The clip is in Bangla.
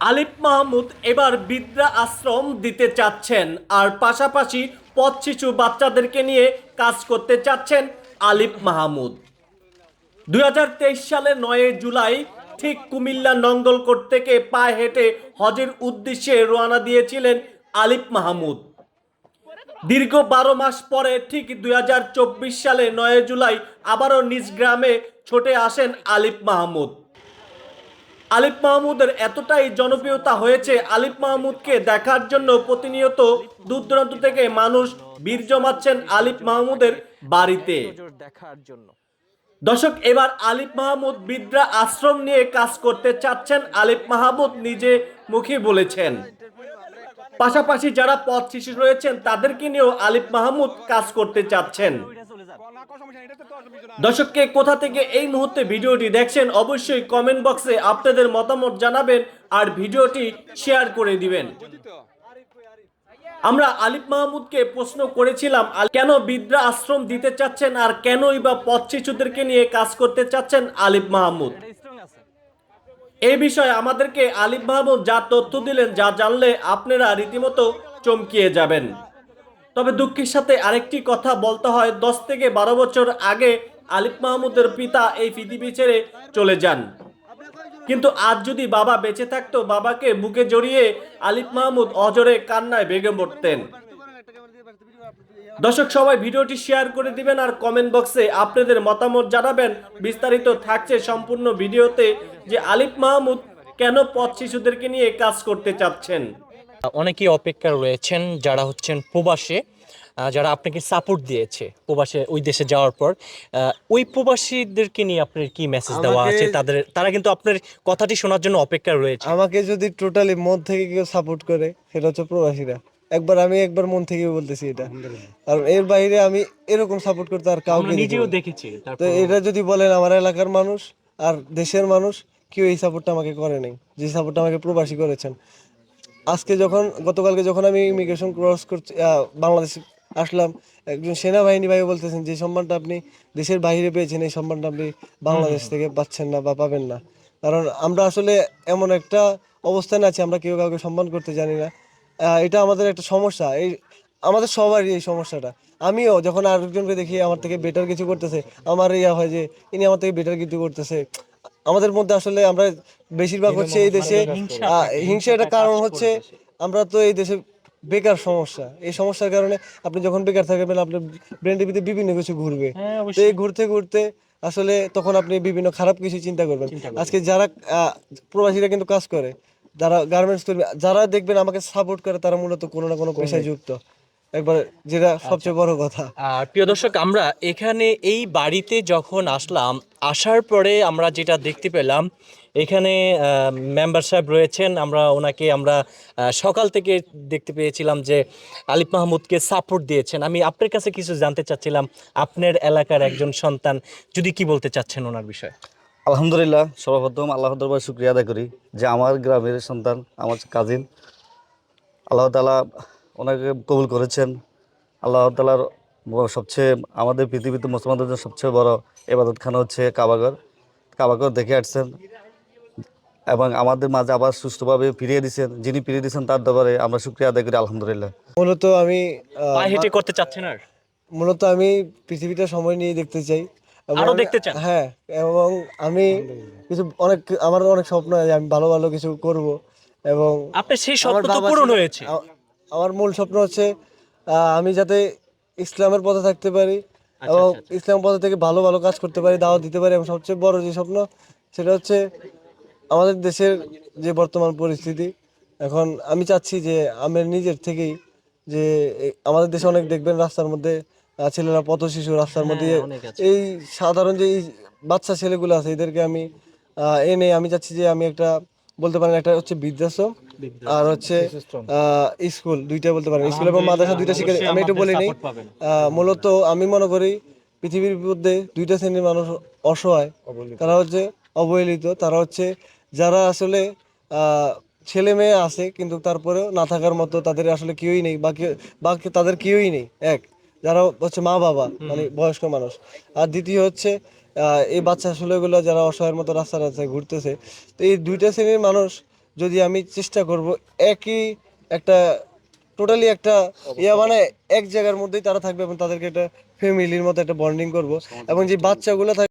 আলিফ মাহমুদ এবার বিদ্যা আশ্রম দিতে চাচ্ছেন আর পাশাপাশি পথ শিশু বাচ্চাদেরকে নিয়ে কাজ করতে চাচ্ছেন আলিফ মাহমুদ। দুই হাজার তেইশ সালে নয় জুলাই ঠিক কুমিল্লা নঙ্গলকোট থেকে পায়ে হেঁটে হজের উদ্দেশ্যে রওনা দিয়েছিলেন আলিফ মাহমুদ। দীর্ঘ বারো মাস পরে ঠিক দুই হাজার চব্বিশ সালে নয় জুলাই আবারও নিজ গ্রামে ছুটে আসেন আলিফ মাহমুদ। আলিফ মাহমুদের এতটাই জনপ্রিয়তা হয়েছে আলিফ মাহমুদকে দেখার জন্য প্রতিনিয়ত দূর দূরান্ত থেকে মানুষ বীর জমাচ্ছেন আলিফ মাহমুদের বাড়িতে। দেখার জন্য দর্শক, এবার আলিফ মাহমুদ বিদ্রা আশ্রম নিয়ে কাজ করতে চাচ্ছেন আলিফ মাহমুদ নিজে মুখে বলেছেন। পাশাপাশি যারা পথ শিশু রয়েছেন, তাদেরকে নিয়েও আলিফ মাহমুদ কাজ করতে চাচ্ছেন। দর্শককে কোথা থেকে এই মুহূর্তে ভিডিওটি দেখছেন, অবশ্যই কমেন্ট বক্সে আপনাদের মতামত জানাবেন আর ভিডিওটি শেয়ার করে দিবেন। আমরা আলিফ মাহমুদকে প্রশ্ন করেছিলাম কেন বিদ্রা আশ্রম দিতে চাচ্ছেন আর কেনই বা পথ শিশুদেরকে নিয়ে কাজ করতে চাচ্ছেন আলিফ মাহমুদ? এই বিষয়ে আমাদেরকে আলিফ মাহমুদ যা তথ্য দিলেন, যা জানলে আপনারা রীতিমতো চমকিয়ে যাবেন। তবে দুঃখের সাথে আরেকটি কথা বলতে হয়, দশ থেকে বারো বছর আগে আলিফ মাহমুদের পিতা এই পৃথিবী ছেড়ে চলে যান। কিন্তু আজ যদি বাবা বেঁচে থাকতো, বাবাকে বুকে জড়িয়ে আলিফ মাহমুদ অজরে কান্নায় বেগে পড়তেন। দর্শক সবাই ভিডিওটি শেয়ার করে দিবেন আর কমেন্ট বক্সে আপনাদের মতামত জানাবেন। বিস্তারিত থাকছে সম্পূর্ণ ভিডিওতে যে আলিফ মাহমুদ কেন পথ শিশুদেরকে নিয়ে কাজ করতে চাচ্ছেন। অনেকেই অপেক্ষা রয়েছেন যারা হচ্ছেন প্রবাসে যারা আপনাকে সাপোর্ট দিয়েছে প্রবাসে ওই দেশে যাওয়ার পর। আহ, ওই প্রবাসীদেরকে নিয়ে আপনার কি মেসেজ দেওয়া আছে? তাদের তারা কিন্তু আপনার কথাটি শোনার জন্য অপেক্ষা রয়েছে। আমাকে যদি টোটালি মন থেকে কেউ সাপোর্ট করে সেটা হচ্ছে প্রবাসীরা। একবার আমি একবার মন থেকে বলতেছি এটা। আর এর বাইরে আমি এরকম সাপোর্ট করতে আর কাউকে নিজেও দেখেছি তো এটা যদি বলেন আমার এলাকার মানুষ আর দেশের মানুষ কেউ এই সাপোর্টটা আমাকে করে নাই। যে সাপোর্টটা আমাকে প্রবাসী করেছেন। আজকে যখন গতকালকে যখন আমি ইমিগ্রেশন ক্রস করছি বাংলাদেশে আসলাম একজন সেনাবাহিনী ভাই বলতেছেন যে সম্মানটা আপনি দেশের বাইরে পেয়েছেন এই সম্মানটা আপনি বাংলাদেশ থেকে পাচ্ছেন না বা পাবেন না। কারণ আমরা আসলে এমন একটা অবস্থানে আছি আমরা কেউ কাউকে সম্মান করতে জানি না। এটা আমাদের একটা সমস্যা। এই আমাদের সবারই এই সমস্যাটা। আমিও যখন আরেকজনকে দেখি আমার থেকে বেটার কিছু করতেছে আমার ইয়া হয় যে ইনি আমার থেকে বেটার কিছু করতেছে। আমাদের মধ্যে আসলে আমরা বেশিরভাগ হচ্ছে এই দেশে হিংসা এটা কারণ হচ্ছে আমরা তো এই দেশে বেকার সমস্যা। এই সমস্যার কারণে আপনি যখন বেকার থাকবেন আপনার ব্রেনের ভিতরে বিভিন্ন কিছু ঘুরবে। হ্যাঁ, তো এই ঘুরতে ঘুরতে আসলে তখন আপনি বিভিন্ন খারাপ কিছু চিন্তা করবেন। আজকে যারা আহ, প্রবাসীরা কিন্তু কাজ করে যারা গার্মেন্টস কর্মী যারা দেখবেন আমাকে সাপোর্ট করে তারা মূলত কোনো না কোনো পেশায় যুক্ত। একবার যেটা সবচেয়ে বড় কথা। আর প্রিয় দর্শক আমরা এখানে এই বাড়িতে যখন আসলাম আসার পরে আমরা যেটা দেখতে পেলাম এখানে মেম্বার সাহেব রয়েছেন। আমরা ওনাকে আমরা সকাল থেকে দেখতে পেয়েছিলাম যে আলিফ মাহমুদকে সাপোর্ট দিয়েছেন। আমি আপনার কাছে কিছু জানতে চাচ্ছিলাম আপনার এলাকার একজন সন্তান যদি কি বলতে চাচ্ছেন ওনার বিষয়ে? আলহামদুলিল্লাহ সর্বপ্রথম আল্লাহ দরবার শুক্রিয়া আদায় করি যে আমার গ্রামের সন্তান আমার কাজিন আল্লাহ তালা ওনাকে কবুল করেছেন। আল্লাহ তালার সবচেয়ে আমাদের পৃথিবীতে মুসলমানদের জন্য সবচেয়ে বড় এবাদতখানা হচ্ছে কাবাগর। কাবাগর দেখে আসছেন এবং আমাদের মাঝে আবার সুস্থভাবে ফিরিয়ে দিয়েছেন। যিনি ফিরিয়ে দিয়েছেন তার দরবারে আমরা শুক্রিয়া আদায় করি আলহামদুলিল্লাহ। মূলত আমি হেঁটে করতে চাচ্ছেন আর? মূলত আমি পৃথিবীটা সময় নিয়ে দেখতে চাই। আরও দেখতে চান? হ্যাঁ এবং আমি কিছু অনেক আমার অনেক স্বপ্ন আছে আমি ভালো ভালো কিছু করব এবং আপনার সেই স্বপ্ন তো পূরণ হয়েছে। আমার মূল স্বপ্ন হচ্ছে আমি যাতে ইসলামের পথে থাকতে পারি আচ্ছা, এবং ইসলাম পথে থেকে ভালো ভালো কাজ করতে পারি দাওয়াত দিতে পারি এবং সবচেয়ে বড় যে স্বপ্ন সেটা হচ্ছে আমাদের দেশের যে বর্তমান পরিস্থিতি। এখন আমি চাচ্ছি যে আমি নিজের থেকেই যে আমাদের দেশে অনেক দেখবেন রাস্তার মধ্যে ছেলেরা পথ শিশু রাস্তার মধ্যে হ্যাঁ, আছে। এই সাধারণ যে বাচ্চা ছেলেগুলো আছে এদেরকে আমি এনে আমি চাচ্ছি যে আমি একটা বলতে পারেন একটা হচ্ছে বৃদ্ধাশ্রম আর হচ্ছে স্কুল দুইটা বলতে পারেন। স্কুল এবং মাদ্রাসা দুইটা শিখে আমি একটু বলি নেই মূলত আমি মনে করি পৃথিবীর মধ্যে দুইটা শ্রেণির মানুষ অসহায়। তারা হচ্ছে অবহেলিত তারা হচ্ছে যারা আসলে ছেলে মেয়ে আছে কিন্তু তারপরেও না থাকার মতো তাদের আসলে কেউই নেই বাকি বাকি তাদের কেউই নেই এক। যারা হচ্ছে মা বাবা মানে বয়স্ক মানুষ। আর দ্বিতীয় হচ্ছে এই বাচ্চা আসলেগুলো যারা অসহায়ের মতো রাস্তা রাস্তায় ঘুরতেছে তো এই দুইটা শ্রেণির মানুষ যদি আমি চেষ্টা করব একই একটা টোটালি একটা ইয়া মানে এক জায়গার মধ্যেই তারা থাকবে এবং তাদেরকে একটা ফ্যামিলির মতো একটা বন্ডিং করব। এবং যে বাচ্চাগুলো থাকবে